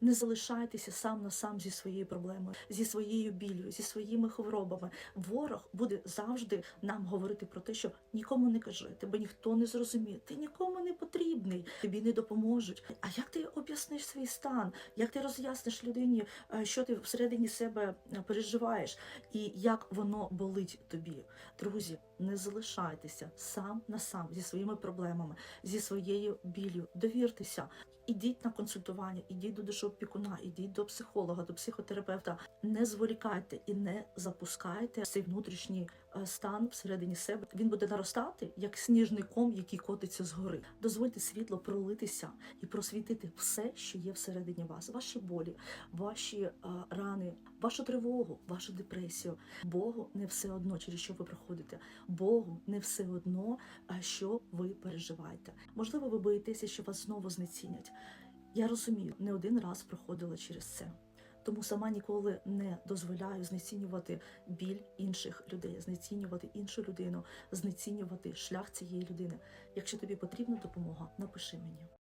Не залишайтеся сам на сам зі своєю проблемою, зі своєю біллю, зі своїми хворобами. Ворог буде завжди нам говорити про те, що нікому не кажи, тебе ніхто не зрозуміє, ти нікому не потрібний, тобі не допоможуть. А як ти об'ясниш свій стан? Як ти роз'ясниш людині, е, що ти всередині себе е, переживаєш, і як воно болить тобі? Друзі, не залишайтеся сам на сам зі своїми проблемами, зі своєю біллю. Довіртеся. Ідіть на консультування, ідіть до душоопікуна, ідіть до психолога, до психотерапевта. Не зволікайте і не запускайте цей внутрішній е, стан всередині себе. Він буде наростати як сніжний ком, який котиться згори. Дозвольте світло пролитися і просвітити все, що є всередині вас, ваші болі, ваші е, рани, вашу тривогу, вашу депресію. Богу не все одно, через що ви проходите. Богу не все одно, е, що ви переживаєте. Можливо, ви боїтеся, що вас знову знецінять. Я розумію, не один раз проходила через це. Тому сама ніколи не дозволяю знецінювати біль інших людей, знецінювати іншу людину, знецінювати шлях цієї людини. Якщо тобі потрібна допомога, напиши мені.